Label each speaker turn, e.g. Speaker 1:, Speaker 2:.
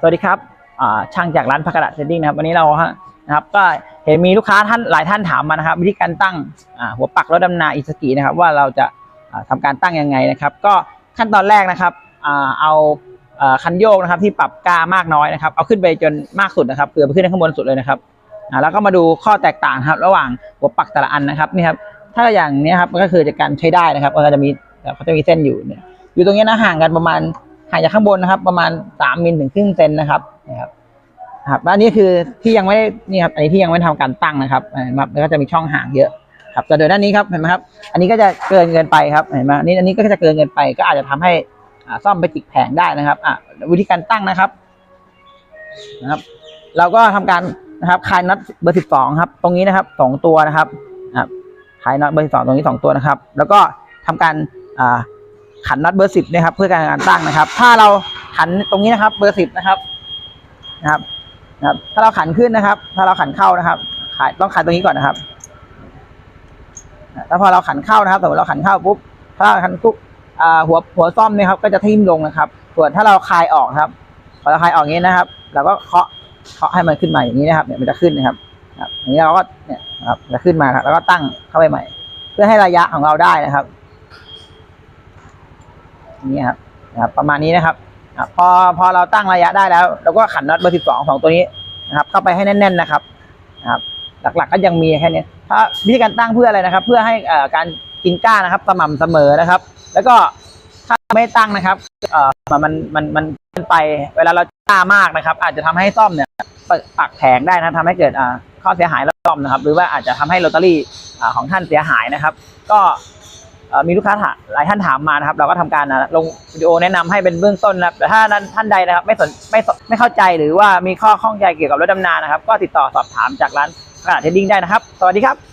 Speaker 1: สวัสดีครับช่างจากร้านพักกระดาษเทรดดิ้งนะครับวันนี้เราฮะนะครับก็เห็นมีลูกค้าท่านหลายท่านถามมานะครับ วิธีการตั้งหัวปักรถดำนาอิสกินะครับ ว่าเราจะทำาการตั้งยังไงนะครับ ก็ขั้นตอนแรกนะครับเอาคันโยกนะครับที่ปรับก้ามากน้อยนะครับ เอาขึ้นไปจนมากสุดนะครับเกือบไปขึ้นข้างบนสุดเลยนะครับแล้วก็มาดูข้อแตกต่างครับ ระหว่างหัวปักแต่ละอันนะครับนี่ครับถ้าอย่างนี้ครับก็คือจะการใช้ได้นะครับก็จะมีเขาจะมีเส้นอยู่เนี่ยอยู่ตรงนี้นะห่างกันประมาณ ห่างจากข้างบนนะครับ ประมาณสามมิลถึงครึ่งเซนนะครับนะครับครับอันนี้คือที่ยังไม่ได้นี่ครับอันนี้ที่ยังไม่ทำการตั้งนะครับนไหมครับแล้วก็จะมีช่องห่างเยอะครับแต่โดยด้านนี้ครับเห็นไหมครับ อันนี้ก็จะเกินเกินไปครับเห็นไหมอันนี้อันนี้ก็จะเกินเกินไป ก็อาจจะทำให้ซ่อมไปจิกแผงได้นะครับอะวิธีการตั้งนะครับนะครับ เราก็ทำการนะครับคลายน็อตเบอร์สิบสองครับ ตรงนี้นะครับสองตัวนะครับนะครับคลายน็อตเบอร์สิบสองตรงนี้สองตัวนะครับ แล้วก็ทำการอ่า ขันน็อตเบอร์สิบนะครับ เพื่อการการตั้งนะครับ ถ้าเราขันตรงนี้นะครับ เบอร์สิบนะครับนะครับนะครับ ถ้าเราขันขึ้นนะครับ ถ้าเราขันเข้านะครับขายต้องขันตรงนี้ก่อนนะครับแล้วพอเราขันเข้านะครับสมมติเราขันเข้าปุ๊บถ้าเราขันปุ๊บหัวหัวซ่อมเนี่ยครับ ก็จะทิ่มลงนะครับ ส่วนถ้าเราคลายออกครับพอเราคลายออกอย่างนี้นะครับเราก็เคาะเคาะให้มันขึ้นมาอย่างนี้นะครับเนี่ยมันจะขึ้นนะครับอย่างนี้เราก็เนี่ยครับจะขึ้นมาครับแล้วก็ตั้งเข้าไปใหม่ เพื่อให้ระยะของเราได้นะครับ อย่างนี้ครับนะครับประมาณนี้นะครับพอพอเราตั้งระยะได้แล้วเราก็ขันน็อตเบอร์สิบสองสองตัวนี้นะครับ เข้าไปให้แน่น ๆนะครับนะครับหลักๆก็ยังมีแค่นี้ถ้าวิธีการตั้งเพื่ออะไรนะครับ เพื่อให้เอ่อการกินก้านะครับสม่ำเสมอนะครับ แล้วก็ถ้าไม่ตั้งนะครับเอ่อมันมันมันมันไป เวลาเราจ้ามากนะครับ อาจจะทำให้ซ่อมเนี่ยปักแผงได้นะทำให้เกิดอ่าข้อเสียหายรอบซ่อมนะครับ หรือว่าอาจจะทำให้ลอตเตอรี่อ่าของท่านเสียหายนะครับ ก็ มีลูกค้าหลายท่านถามมานะครับ เราก็ทำการนะลงวิดีโอแนะนำให้เป็นเบื้องต้นนะครับแต่ถ้านั้นท่านใดนะครับไม่สนไม่ไม่เข้าใจหรือว่ามีข้อข้องใจเกี่ยวกับรถดำนานะครับ ก็ติดต่อสอบถามจากร้านกระดาษเทดดิ้งได้นะครับ สวัสดีครับ